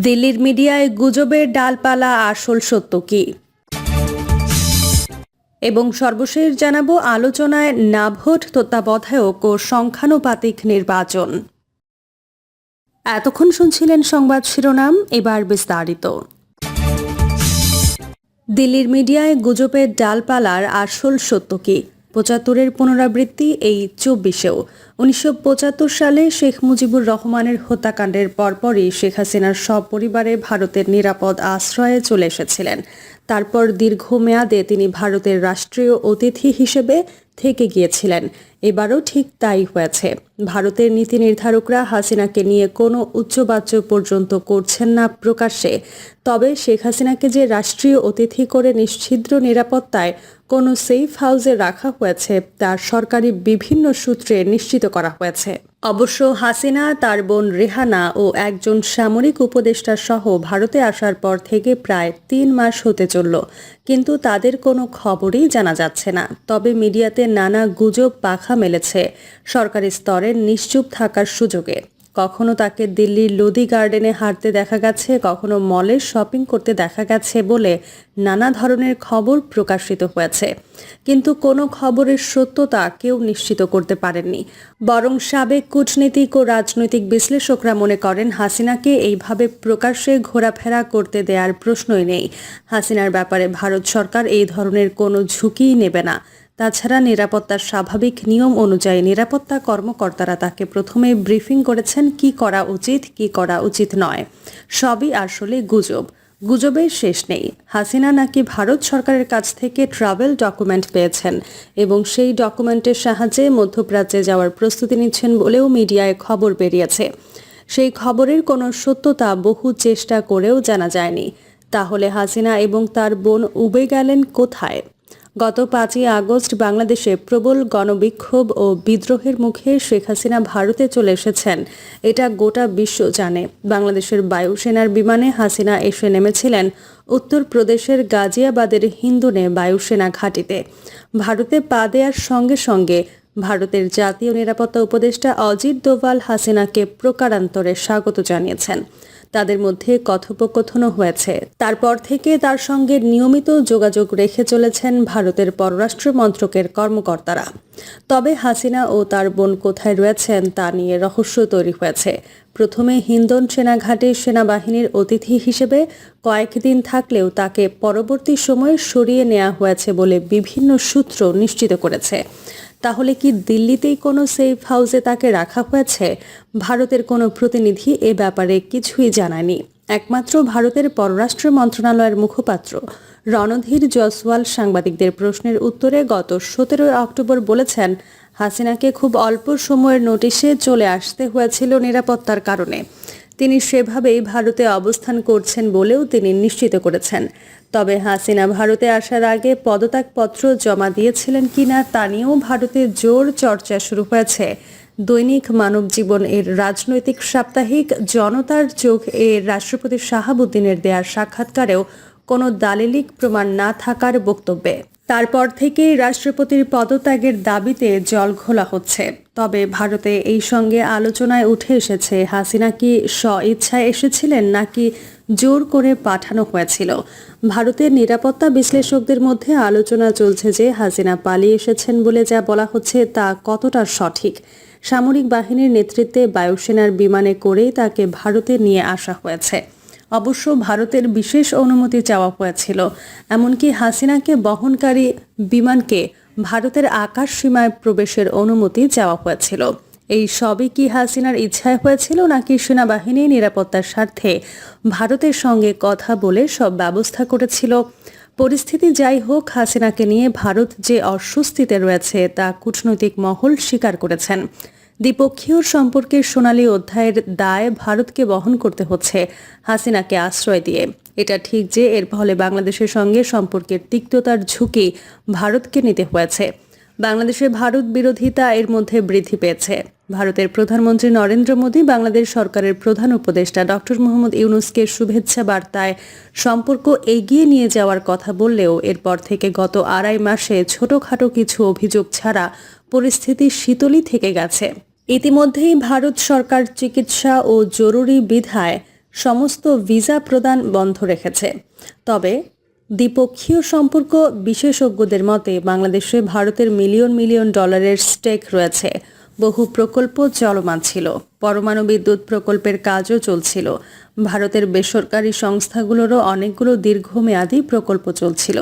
দিল্লির মিডিয়ায় গুজবের ডালপালা আসল সত্য কি? এবং সর্বশেষ জানাব আলোচনায় না ভোট তত্ত্বাবধায়ক ও সংখ্যানুপাতিক নির্বাচন। এতক্ষণ শুনছিলেন সংবাদ শিরোনাম, এবার বিস্তারিত। দিল্লির মিডিয়ায় গুজবের ডালপালার আসল সত্য কি? পঁচাত্তরের পুনরাবৃত্তি এই চব্বিশেও। উনিশশো পঁচাত্তর সালে শেখ মুজিবুর রহমানের হত্যাকাণ্ডের পরপরই শেখ হাসিনার সব পরিবারে ভারতের নিরাপদ আশ্রয়ে চলে এসেছিলেন। তারপর দীর্ঘমেয়াদে তিনি ভারতের রাষ্ট্রীয় অতিথি হিসেবে থেকে গিয়েছিলেন। এবারও ঠিক তাই হয়েছে। ভারতের নীতি নির্ধারকরা হাসিনাকে নিয়ে কোনো উচ্চবাচ্য পর্যন্ত করছেন না প্রকাশ্যে। তবে শেখ হাসিনাকে যে রাষ্ট্রীয় অতিথি করে নিশ্ছিদ্র নিরাপত্তায় কোনো সেফ হাউসে রাখা হয়েছে, তার সরকারি বিভিন্ন সূত্রে নিশ্চিত করা হয়েছে। অবশ্য হাসিনা, তার বোন রেহানা ও একজন সামরিক উপদেষ্টা সহ ভারতে আসার পর থেকে প্রায় তিন মাস হতে চলল। কিন্তু তাদের কোনো খবরই জানা যাচ্ছে না। তবে মিডিয়াতে নানা গুজব পাখা মেলেছে। সরকারি স্তরে নিশ্চুপ থাকার সুযোগে। কখনো তাকে দিল্লির লোদি গার্ডেনে হাঁটতে দেখা গেছে, কখনো মলে শপিং করতে দেখা গেছে বলে নানা ধরনের খবর প্রকাশিত হয়েছে। কিন্তু কোনো খবরের সত্যতা কেউ নিশ্চিত করতে পারেননি। বরং সাবেক কূটনীতিক ও রাজনৈতিক বিশ্লেষকরা মনে করেন, হাসিনাকে এইভাবে প্রকাশ্যে ঘোরাফেরা করতে দেওয়ার প্রশ্নই নেই। হাসিনার ব্যাপারে ভারত সরকার এই ধরনের কোনো ঝুঁকিই নেবে না। তাছাড়া নিরাপত্তার স্বাভাবিক নিয়ম অনুযায়ী নিরাপত্তা কর্মকর্তারা তাকে প্রথমে ব্রিফিং করেছেন কি করা উচিত, কি করা উচিত নয়। সবই আসলে গুজব। গুজবের শেষ নেই। হাসিনা নাকি ভারত সরকারের কাছ থেকে ট্রাভেল ডকুমেন্ট পেয়েছেন এবং সেই ডকুমেন্টের সাহায্যে মধ্যপ্রাচ্যে যাওয়ার প্রস্তুতি নিচ্ছেন বলেও মিডিয়ায় খবর বেরিয়েছে। সেই খবরের কোনো সত্যতা বহু চেষ্টা করেও জানা যায়নি। তাহলে হাসিনা এবং তার বোন উবে গেলেন কোথায়? গত পাঁচই আগস্ট বাংলাদেশে প্রবল গণবিক্ষোভ ও বিদ্রোহের মুখে শেখ হাসিনা ভারতে চলে এসেছেন। এটা গোটা বিশ্ব জানে। বাংলাদেশের বায়ুসেনার বিমানে হাসিনা এসে নেমেছিলেন উত্তরপ্রদেশের গাজিয়াবাদের হিন্দুনে বায়ুসেনা ঘাঁটিতে। ভারতে পা দেওয়ার সঙ্গে সঙ্গে ভারতের জাতীয় নিরাপত্তা উপদেষ্টা অজিত দোভাল হাসিনাকে প্রকারান্তরে স্বাগত জানিয়েছেন। তাদের মধ্যে কথোপকথনও হয়েছে। তারপর থেকে তার সঙ্গে নিয়মিত যোগাযোগ রেখে চলেছেন ভারতের পররাষ্ট্র মন্ত্রকের কর্মকর্তারা। তবে হাসিনা ও তার বোন কোথায় রয়েছেন তা নিয়ে রহস্য তৈরি হয়েছে। প্রথমে হিন্দন সেনাঘাটে সেনাবাহিনীর অতিথি হিসেবে কয়েকদিন থাকলেও তাকে পরবর্তী সময়ে সরিয়ে নেওয়া হয়েছে বলে বিভিন্ন সূত্র নিশ্চিত করেছে। তাহলে কি দিল্লিতেই কোনো সেফ হাউসে তাকে রাখা হয়েছে? ভারতের কোনো প্রতিনিধি এ ব্যাপারে কিছুই জানায়নি। একমাত্র ভারতের পররাষ্ট্র মন্ত্রণালয়ের মুখপাত্র। রণধীর জসওয়াল সাংবাদিকদের প্রশ্নের উত্তরে গত সতেরোই অক্টোবর বলেছেন, হাসিনাকে খুব অল্প সময়ের নোটিশে চলে আসতে হয়েছিল নিরাপত্তার কারণে। তিনি সেভাবেই ভারতে অবস্থান করছেন বলেও তিনি নিশ্চিত করেছেন। তবে হাসিনা ভারতে আসার আগে পদত্যাগপত্র জমা দিয়েছিলেন কিনা তা নিয়েও ভারতে জোর চর্চা শুরু হয়েছে। দৈনিক মানব জীবন এর রাজনৈতিক সাপ্তাহিক জনতার চোখ এর রাষ্ট্রপতি শাহাবুদ্দিনের দেয়ার সাক্ষাৎকারেও কোনো দালিলিক প্রমাণ না থাকার বক্তব্যে। তারপর থেকেই রাষ্ট্রপতির পদত্যাগের দাবিতে জল ঘোলা হচ্ছে। তবে ভারতে এই সঙ্গে আলোচনায় উঠে এসেছে, হাসিনা কি স্ব ইচ্ছায় এসেছিলেন নাকি জোর করে পাঠানো হয়েছিল? ভারতের নিরাপত্তা বিশ্লেষকদের মধ্যে আলোচনা চলছে যে হাসিনা পালিয়ে এসেছেন বলে যা বলা হচ্ছে তা কতটা সঠিক। সামরিক বাহিনীর নেতৃত্বে বায়ুসেনার বিমানে করেই তাকে ভারতে নিয়ে আসা হয়েছে। অবশ্য ভারতের বিশেষ অনুমতি চাওয়া হয়েছিল। এমনকি হাসিনাকে বহনকারী বিমানকে ভারতের আকাশ সীমায় প্রবেশের অনুমতি চাওয়া হয়েছিল। এই সবই কি হাসিনার ইচ্ছায় হয়েছিল নাকি সেনাবাহিনী নিরাপত্তার স্বার্থে ভারতের সঙ্গে কথা বলে সব ব্যবস্থা করেছিল? পরিস্থিতি যাই হোক, হাসিনাকে নিয়ে ভারত যে অস্বস্তিতে রয়েছে তা কূটনৈতিক মহল স্বীকার করেছেন। দ্বিপক্ষীয় সম্পর্কের সোনালী অধ্যায়ের দায় ভারতকে বহন করতে হচ্ছে হাসিনাকে আশ্রয় দিয়ে। এটা ঠিক যে এর ফলে বাংলাদেশের সঙ্গে সম্পর্কের তিক্ততার ঝুঁকি ভারতকে নিতে হয়েছে। বাংলাদেশে ভারত বিরোধিতা এর মধ্যে বৃদ্ধি পেয়েছে। ভারতের প্রধানমন্ত্রী নরেন্দ্র মোদী, বাংলাদেশ সরকারের প্রধান উপদেষ্টা ডক্টর মোহাম্মদ ইউনুসকে শুভেচ্ছা বার্তায় সম্পর্ক এগিয়ে নিয়ে যাওয়ার কথা বললেও এরপর থেকে গত আড়াই মাসে ছোটখাটো কিছু অভিযোগ ছাড়া পরিস্থিতি শীতলই থেকে গেছে। ইতিমধ্যেই ভারত সরকার চিকিৎসা ও জরুরি বিধায় সমস্ত ভিসা প্রদান বন্ধ রেখেছে। তবে দ্বিপক্ষীয় সম্পর্ক বিশেষজ্ঞদের মতে বাংলাদেশে ভারতের মিলিয়ন মিলিয়ন ডলারের স্টেক রয়েছে। বহু প্রকল্প চলমান ছিল। পরমাণু বিদ্যুৎ প্রকল্পের কাজও চলছিল। ভারতের বেসরকারি সংস্থাগুলোরও অনেকগুলো দীর্ঘমেয়াদী প্রকল্প চলছিল।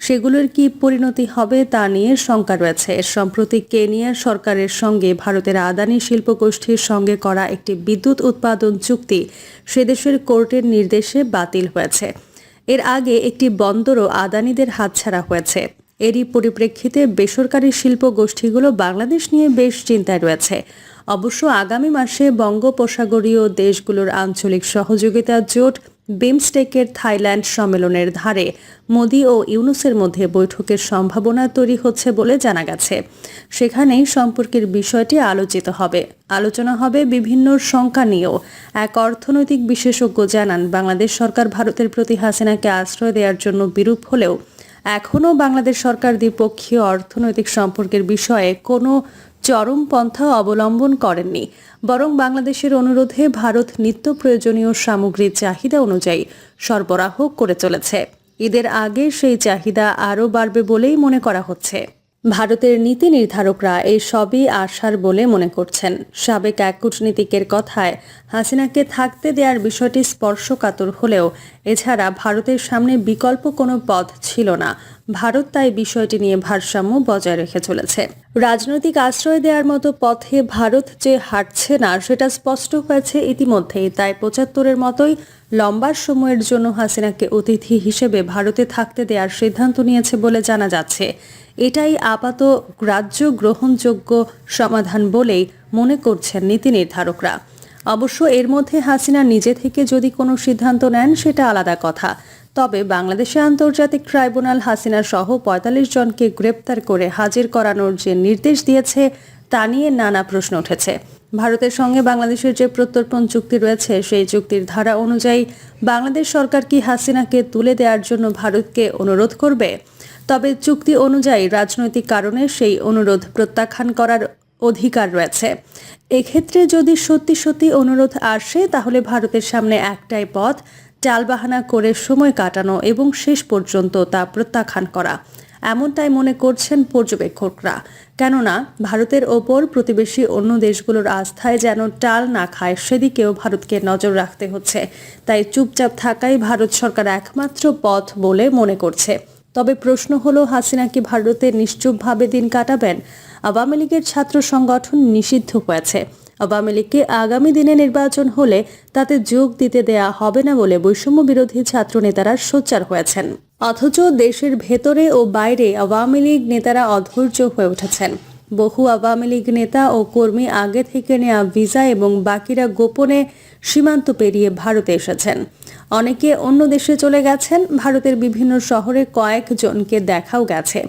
সেগুলোর কি পরিণতি হবে তা নিয়ে শঙ্কা রয়েছে। সম্প্রতি কেনিয়ার সরকারের সঙ্গে ভারতের আদানি শিল্পগোষ্ঠীর সঙ্গে করা একটি বিদ্যুৎ উৎপাদন চুক্তি সেদেশের কোর্টের নির্দেশে বাতিল হয়েছে। এর আগে একটি বন্দরও আদানিদের হাতছাড়া হয়েছে। এরই পরিপ্রেক্ষিতে বেসরকারি শিল্প গোষ্ঠীগুলো বাংলাদেশ নিয়ে বেশ চিন্তায় রয়েছে। অবশ্য আগামী মাসে বঙ্গোপসাগরীয় দেশগুলোর আঞ্চলিক সহযোগিতা জোট বিমস্টেকের থাইল্যান্ড সম্মেলনের ধারে মোদি ও ইউনুসের মধ্যে বৈঠকের সম্ভাবনা তৈরি হচ্ছে বলে জানা গেছে। সেখানেই সম্পর্কের বিষয়টি আলোচিত হবে। আলোচনা হবে বিভিন্ন শঙ্কা নিয়েও। এক অর্থনৈতিক বিশেষজ্ঞ জানান, বাংলাদেশ সরকার ভারতের প্রতি হাসিনাকে আশ্রয় দেওয়ার জন্য বিরূপ হলেও এখনও বাংলাদেশ সরকার দ্বিপক্ষীয় অর্থনৈতিক সম্পর্কের বিষয়ে কোনো চরমপন্থা অবলম্বন করেননি। বরং বাংলাদেশের অনুরোধে ভারত নিত্য প্রয়োজনীয় সামগ্রীর চাহিদা অনুযায়ী সরবরাহ করে চলেছে। ঈদের আগে সেই চাহিদা আরও বাড়বে বলেই মনে করা হচ্ছে। ভারতের নীতি নির্ধারকরা এই সবই আশার বলে মনে করছেন। সাবেক এক কূটনীতিকের কথায় হাসিনাকে থাকতে দেওয়ার বিষয়টি স্পর্শকাতর হলেও এছাড়া ভারতের সামনে বিকল্প কোনো পথ ছিল না। ভারত তাই বিষয়টি নিয়ে ভারসাম্য বজায় রেখে চলেছে। রাজনৈতিক আশ্রয় দেওয়ার মতো পথে ভারত যে হাঁটছে না, সেটা স্পষ্ট হয়েছে ইতিমধ্যেই। তাই পঁচাত্তরের মতোই লম্বা সময়ের জন্য হাসিনাকে অতিথি হিসেবে ভারতে থাকতে দেওয়ার সিদ্ধান্ত নিয়েছে বলে জানা যাচ্ছে। এটাই আপাত গ্রাহ্য গ্রহণযোগ্য সমাধান বলেই মনে করছেন নীতি নির্ধারকরা। অবশ্য এর মধ্যে হাসিনা নিজে থেকে যদি কোনো সিদ্ধান্ত নেন, সেটা আলাদা কথা। তবে বাংলাদেশে আন্তর্জাতিক ট্রাইব্যুনাল হাসিনা সহ পঁয়তাল্লিশ জনকে গ্রেপ্তার করে হাজির করানোর যে নির্দেশ দিয়েছে, তা নিয়ে নানা প্রশ্ন উঠেছে। ভারতের সঙ্গে বাংলাদেশের যে প্রত্যর্পণ চুক্তি রয়েছে, সেই চুক্তির ধারা অনুযায়ী বাংলাদেশ সরকার কি হাসিনাকে তুলে দেওয়ার জন্য ভারতকে অনুরোধ করবে? তবে চুক্তি অনুযায়ী রাজনৈতিক কারণে সেই অনুরোধ প্রত্যাখ্যান করার অধিকার রয়েছে। এক্ষেত্রে যদি সত্যি সত্যি অনুরোধ আসে, তাহলে ভারতের সামনে একটাই পথ টালবাহানা করে সময় কাটানো এবং শেষ পর্যন্ত তা প্রত্যাখ্যান করা। এমনটাই মনে করছেন পর্যবেক্ষকরা। কেননা, ভারতের ওপর প্রতিবেশী অন্য দেশগুলোর আস্থায় যেন টাল না খায়, সেদিকেও ভারতকে নজর রাখতে হচ্ছে। তাই চুপচাপ থাকাই ভারত সরকার একমাত্র পথ বলে মনে করছে। তবে প্রশ্ন হলো, হাসিনা কি ভারতে নিশ্চুপভাবে দিন কাটাবেন? আওয়ামী লীগের ছাত্র সংগঠন নিষিদ্ধ হয়েছে। আওয়ামী লীগকে আগামী দিনে নির্বাচন হলে তাতে যোগ দিতে দেয়া হবে না বলে বৈষম্য বিরোধী ছাত্র নেতারা সোচ্চার হয়েছেন। অথচ দেশের ভেতরে ও বাইরে আওয়ামী লীগ নেতারা অধৈর্য হয়ে উঠেছেন। বহু আওয়ামী লীগ নেতা ও কর্মী আগে থেকে নেওয়া ভিসা এবং বাকিরা গোপনে সীমান্ত পেরিয়ে ভারতে এসেছেন। অনেকে অন্য দেশে চলে গেছেন, ভারতের বিভিন্ন শহরে কয়েকজনকে দেখাও গেছে।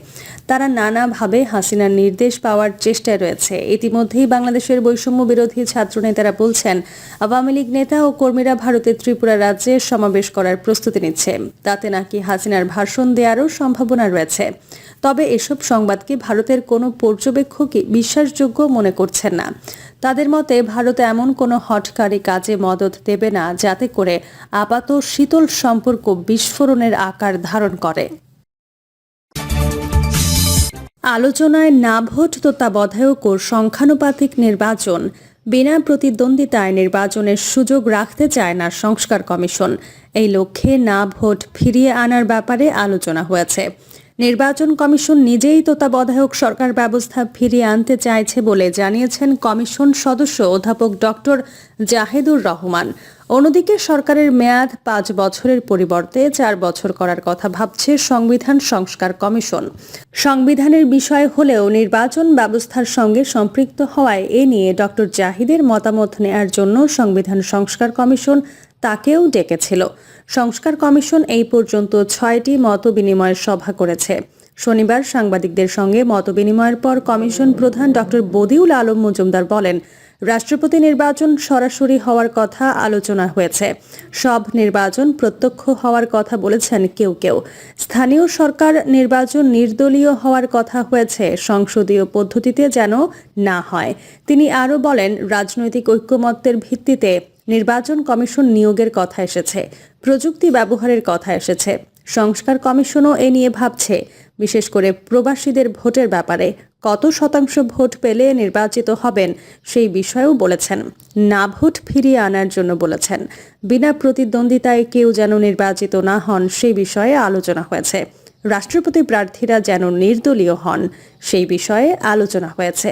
তারা নানাভাবে হাসিনার নির্দেশ পাওয়ার চেষ্টায় রয়েছে। ইতিমধ্যেই বাংলাদেশের বৈষম্য বিরোধী ছাত্রনেতারা বলছেন, আওয়ামী লীগ নেতা ও কর্মীরা ভারতের ত্রিপুরা রাজ্যে সমাবেশ করার প্রস্তুতি নিচ্ছে। তাতে নাকি হাসিনার ভাষণ দেওয়ারও সম্ভাবনা রয়েছে। তবে এসব সংবাদকে ভারতের কোনো পর্যবেক্ষকই বিশ্বাসযোগ্য মনে করছেন না। তাদের মতে, ভারত এমন কোনো হটকারী কাজে মদত দেবে না, যাতে করে আপাত শীতল সম্পর্ক বিস্ফোরণের আকার ধারণ করে। আলোচনায় না ভোট তত্ত্বাবধায়ক ও সংখ্যানুপাতিক নির্বাচন, বিনা প্রতিদ্বন্দ্বিতায় নির্বাচনের সুযোগ রাখতে চায় না সংস্কার কমিশন। এই লক্ষ্যে না ভোট ফিরিয়ে আনার ব্যাপারে আলোচনা হয়েছে। নির্বাচন কমিশন নিজেই তত্ত্বাবধায়ক সরকার ব্যবস্থা ফিরিয়ে আনতে চাইছে বলে জানিয়েছেন কমিশন সদস্য অধ্যাপক ডক্টর জাহেদুর রহমান। অন্যদিকে সরকারের মেয়াদ পাঁচ বছরের পরিবর্তে চার বছর করার কথা ভাবছে সংবিধান সংস্কার কমিশন। সংবিধানের বিষয় হলেও নির্বাচন ব্যবস্থার সঙ্গে সম্পৃক্ত হওয়ায় এ নিয়ে ডক্টর জাহিদের মতামত নেয়ার জন্য সংবিধান সংস্কার কমিশন তাকেও ডেকেছিল। সংস্কার কমিশন এই পর্যন্ত ছয়টি মত সভা করেছে। শনিবার সাংবাদিকদের সঙ্গে মতবিনিময়ের পর কমিশন প্রধান ডক্টর বদিউল আলম মজুমদার বলেন, রাষ্ট্রপতি নির্বাচন সরাসরি হওয়ার কথা আলোচনা হয়েছে। সব নির্বাচন প্রত্যক্ষ হওয়ার কথা বলেছেন কেউ কেউ। স্থানীয় সরকার নির্বাচন নির্দলীয় হওয়ার কথা হয়েছে। সংসদীয় পদ্ধতিতে যেন না হয়। তিনি আরও বলেন, রাজনৈতিক ঐক্যমত্যের ভিত্তিতে নির্বাচন কমিশন নিয়োগের কথা এসেছে, প্রযুক্তি ব্যবহারের কথা এসেছে, সংস্কার কমিশনও এ নিয়ে ভাবছে। বিশেষ করে প্রবাসীদের ভোটের ব্যাপারে কত শতাংশ ভোট পেলে নির্বাচিত হবেন সেই বিষয়েও বলেছেন। না ভোট ফিরিয়ে আনার জন্য বলেছেন। বিনা প্রতিদ্বন্দ্বিতায় কেউ যেন নির্বাচিত না হন সেই বিষয়ে আলোচনা হয়েছে। রাষ্ট্রপতি প্রার্থীরা যেন নির্দলীয় হন সেই বিষয়ে আলোচনা হয়েছে।